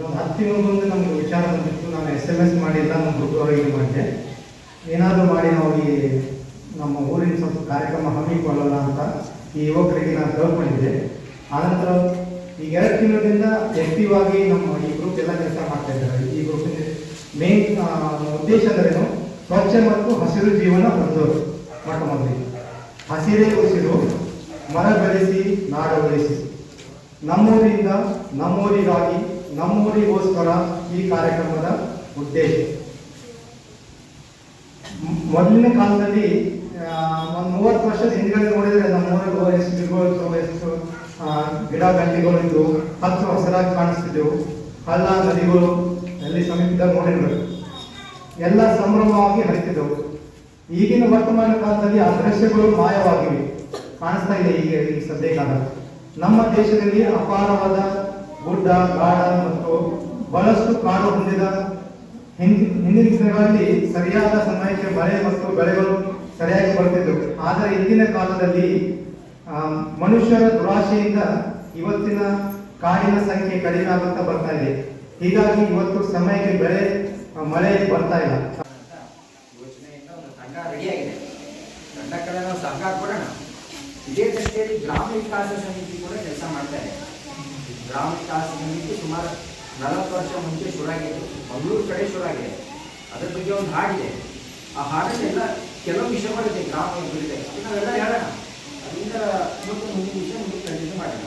ಇವತ್ತಿನೊಂದು ನಮ್ಗೆ ವಿಚಾರ ಬಂದಿತ್ತು. ನಾನು ಎಸ್ ಎಂ ಎಸ್ ಮಾಡಿಲ್ಲ ನಮ್ಮ ಅವರಿಗೆ ಮಾಡಿದೆ. ಏನಾದರೂ ಮಾಡಿ ನಾವು ಈ ನಮ್ಮ ಊರಿನ ಸ್ವಲ್ಪ ಕಾರ್ಯಕ್ರಮ ಹಮ್ಮಿಕೊಳ್ಳಲ್ಲ ಅಂತ ಈ ಯುವಕರಿಗೆ ನಾನು ಕೇಳ್ಕೊಂಡಿದ್ದೆ ಆನಂತರ ಈಗ ಎರಡು ತಿಂಗಳಿಂದ ಆಕ್ಟಿವ್ ಆಗಿ ನಮ್ಮ ಈ ಗ್ರೂಪ್ ಎಲ್ಲ ಕೆಲಸ ಮಾಡ್ತಾ ಇದ್ದಾರೆ. ಈ ಗ್ರೂಪಿನ ಮೇನ್ ಉದ್ದೇಶ ಅಂದ್ರೇನು ಸ್ವಚ್ಛ ಮತ್ತು ಹಸಿರು ಜೀವನ ಹೊಂದೋರು ಮೊಟ್ಟ ಮೊದಲಿಗೆ. ಹಸಿರೇ ಉಸಿರು, ಮರ ಬೆಳೆಸಿ, ನಾಡ ಬೆಳೆಸಿ. ನಮ್ಮೂರಿಂದ, ನಮ್ಮೂರಿಗಾಗಿ ನಮ್ಮೂರಿಗೋಸ್ಕರ ಈ ಕಾರ್ಯಕ್ರಮದ ಉದ್ದೇಶ. ಮೊದಲಿನ ಕಾಲದಲ್ಲಿ ಒಂದು ಮೂವತ್ತು ವರ್ಷದ ಹಿಂದ್ಗಡೆ ನೋಡಿದ್ರೆ ನಮ್ಮ ಎಷ್ಟು ಗಿಡಗಳು ಎಷ್ಟು ಗಿಡ ಗಂಟಿಗಳು ಇದ್ವು ಹಚ್ಚು ಹಸಿರಾಗಿ ಕಾಣಿಸ್ತಿದ್ದೆವು ಹಳ್ಳ ನದಿಗಳು ಅಲ್ಲಿ ಸಮೀಪದ ನೋಡಿರ್ಬೇಕು ಎಲ್ಲ ಸಂಭ್ರಮವಾಗಿ ಹರಿತಿದ್ದವು. ಈಗಿನ ವರ್ತಮಾನ ಕಾಲದಲ್ಲಿ ಆ ದೃಶ್ಯಗಳು ಮಾಯವಾಗಿವೆ. ಕಾಣಿಸ್ತಾ ಇದೆ ಈಗ ಈ ಸದ್ಯ ಕಾಲ ನಮ್ಮ ದೇಶದಲ್ಲಿ ಅಪಾರವಾದ ಗುಡ್ಡ ಗಾಢ ಮತ್ತು ಬಹಳಷ್ಟು ಕಾಡು ಹೊಂದಿದ ಹಿಂದ್- ಹಿಂದಿನ ದಿನಗಳಲ್ಲಿ ಸರಿಯಾದ ಸಮಯಕ್ಕೆ ಮಳೆ ಮತ್ತು ಬೆಳೆಗಳು ಸರಿಯಾಗಿ ಬರ್ತಿದ್ದವು. ಆದರೆ ಇಂದಿನ ಕಾಲದಲ್ಲಿ ಮನುಷ್ಯರ ದುರಾಶೆಯಿಂದ ಇವತ್ತಿನ ಕಾಡಿನ ಸಂಖ್ಯೆ ಕಡಿಮೆ ಆಗುತ್ತಾ ಬರ್ತಾ ಇದೆ. ಹೀಗಾಗಿ ಇವತ್ತು ಸಮಯಕ್ಕೆ ಬೆಳೆ ಮಳೆ ಬರ್ತಾ ಇಲ್ಲ. ಯೋಚನೆಯಿಂದ ಒಂದು ತಂಡ ರೆಡಿಯಾಗಿದೆ ಕಡೆ ಇದೇ ದೃಷ್ಟಿಯಲ್ಲಿ ಗ್ರಾಮ ವಿಕಾಸ ಸಮಿತಿ ಕೂಡ ಕೆಲಸ ಮಾಡ್ತಾ ಇದೆ. ಗ್ರಾಮ ವಿಕಾಸ ಸಮಿತಿ ಸುಮಾರು ನಲವತ್ತು ವರ್ಷ ಮುಂಚೆ ಶುರುವಾಗಿದೆ ಮಂಗಳೂರು ಕಡೆ ಶುರುವಾಗಿದೆ ಅದ್ರ ಬಗ್ಗೆ ಒಂದು ಹಾಡಿದೆ ಆ ಹಾಡಲ್ಲೆಲ್ಲ ಕೆಲವು ವಿಷಯಗಳಿದೆ ಗ್ರಾಮ ಅಭಿವೃದ್ಧಿ ಅದು ನಾವೆಲ್ಲ ಹೇಳೋಣ ಅದರಿಂದ ಮುಂದೆ ಮುಂದಿನ ವಿಷಯ ಮುಂದೆ ಕಂಟಿನ್ಯೂ ಮಾಡೋಣ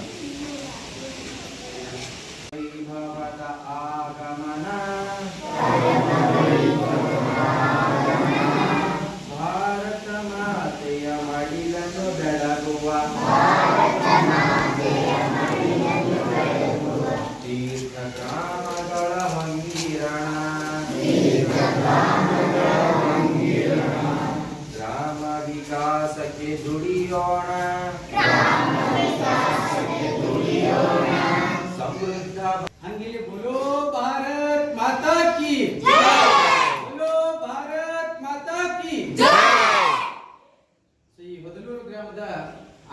ವೈಭವದ ಆಗಮನ ಭಾರತ ಮಾತೆಯ ಮಡಿಲನ್ನು ಬೆಳಗುವ ವಿಕಾಸಕ್ಕೆ ದುಡಿಯೋಣ. ಸಮೃದ್ಧ ಹಂಗಿಲಿ ಬೋಲೋ ಭಾರತ್ ಮಾತಾ ಕಿ. ಬೋಲೋ ಭಾರತ್ ಮಾತಾ ಕಿ. ಈ ಹೊದಲೂರು ಗ್ರಾಮದ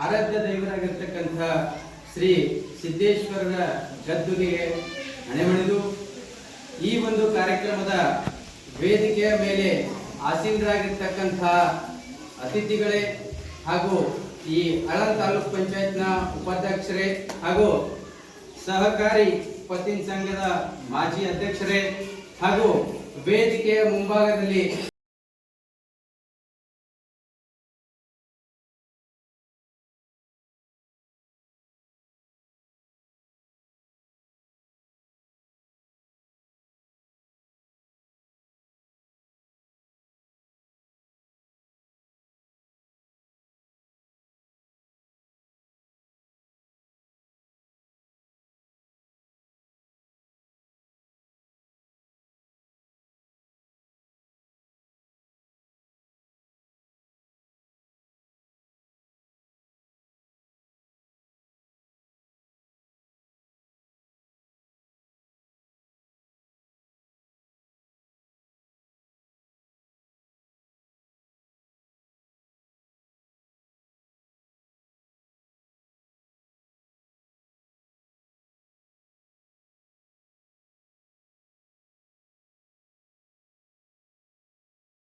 ಆರಾಧ್ಯ ದೈವರಾಗಿರ್ತಕ್ಕಂಥ ಶ್ರೀ ಸಿದ್ದೇಶ್ವರರ ಗದ್ದುಗೆ ಹಣೆಮಣಿದು ಈ ಒಂದು ಕಾರ್ಯಕ್ರಮದ ವೇದಿಕೆಯ ಮೇಲೆ ಆಸೀನರಾಗಿರ್ತಕ್ಕಂಥ ಅತಿಥಿಗಳೇ ಹಾಗೂ ಈ ಅಳನ್ ತಾಲೂಕ್ ಪಂಚಾಯತ್ನ ಉಪಾಧ್ಯಕ್ಷರೇ ಹಾಗೂ ಸಹಕಾರಿ ಪತ್ತಿನ ಸಂಘದ ಮಾಜಿ ಅಧ್ಯಕ್ಷರೇ ಹಾಗೂ ವೇದಿಕೆಯ ಮುಂಭಾಗದಲ್ಲಿ